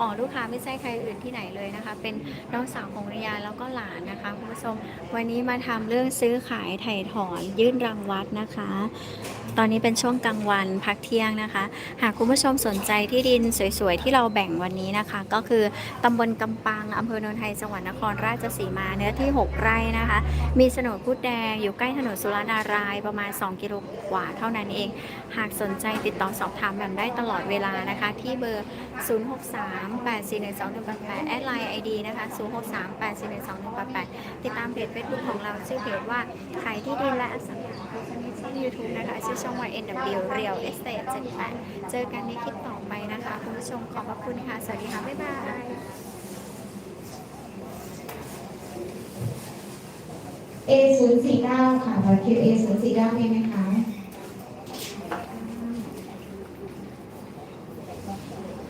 อ๋อลูกค้าไม่ใช่ใครอื่นที่ไหนเลยนะคะ เป็นน้องสาวของริยาแล้วก็หลานนะคะคุณผู้ชมวันนี้มาทำเรื่องซื้อขายไถ่ถอนยื่นรังวัดนะคะ ตอนนี้เป็นช่วงกลางวันพักเที่ยงนะคะ หากคุณผู้ชมสนใจที่ดินสวยๆที่เราแบ่งวันนี้นะคะ ก็คือตำบลกำปังอำเภอโนนไทยจังหวัดนครราชสีมาเนื้อที่ 6 ไร่นะคะ มีโฉนดพุดแดงอยู่ใกล้ถนนสุรนารายประมาณ 2 กิโลกว่าเท่านั้นเอง หากสนใจติดต่อสอบถามแบบได้ตลอดเวลานะคะ ที่เบอร์ 063 8412188แอดไลน์ ID นะคะ0638412188 ติดตามเพจ Facebook ของเราชื่อเพจว่าขายที่ดินและอสังหาริมทรัพย์ที่ YouTube นะคะชื่อช่อง YNW Real Estate 78เจอกันในคลิปต่อไปนะคะคุณผู้ชมขอบพระคุณค่ะ สวัสดีค่ะ บ๊ายบาย A 0 4 9ค่ะบัตรคิว A 0 4 9มีไหมคะ